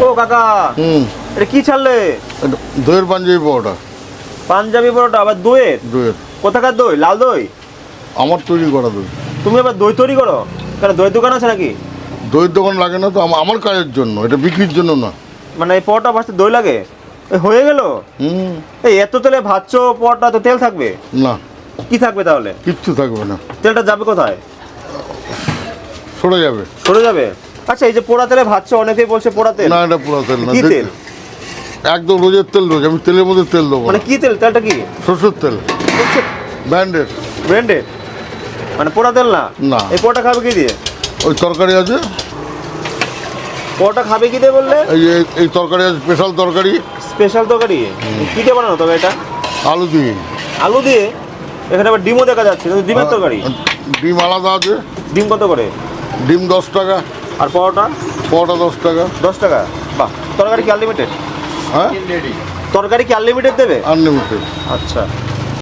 ও কাকা। হুম। এটা কি ছাড়লে? দইয়ের পাঞ্জাবি পাওয়াটা পাঞ্জাবি পরোটা আবার দইয়ের? দইয়ের। কোথাকার দই? লাল দই? আমার তৈরি করা দই। তুমি আবার দই তৈরি করো? কেন দই দোকান আছে নাকি? দইয়ের দোকান লাগে না তো আম- আমার কাজের জন্য এটা বিক্রির জন্য না। মানে এই পরোটা ভাজতে দই লাগে? হয়ে গেল? হুম। এই এত তেলে ভাজছো পরোটা তো তেল থাকবে? না। কি থাকবে তাহলে? কিচ্ছু থাকবে না। তেলটা যাবে কোথায়? সরে যাবে। সরে যাবে? আচ্ছা এই যে পোড়া তেলে ভাজছো অনেকেই বলছে পোড়া তেল। না এটা পোড়া তেল না কি তেল? একদম রোজের তেল রোজ আমি তেলের মধ্যে তেল দেবো মানে কি তেল? তেলটা কি? সরষের তেল। ব্র্যান্ডেড। ব্র্যান্ডেড? মানে পোড়া তেল না? না। এই পোড়াটা খাবে কি দিয়ে? ওই তরকারি আছে। পোড়াটা খাবে কি দিয়ে বললে? এই যে এই তরকারি আছে স্পেশাল তরকারি। স্পেশাল তরকারি? কি দিয়ে বানানো তবে এটা? আলু দিয়ে। আলু দিয়ে? এখানে আবার ডিমও দেখা যাচ্ছে এটা তো ডিমের তরকারি। ডিম আলাদা আছে। ডিম কত করে? ডিম দশ টাকা। আর পরোটা? পরোটা দশ টাকা। দশ টাকা? বাহ তরকারি কি আনলিমিটেড হ্যাঁ? তরকারি কি আনলিমিটেড দেবে? আনলিমিটেড আচ্ছা।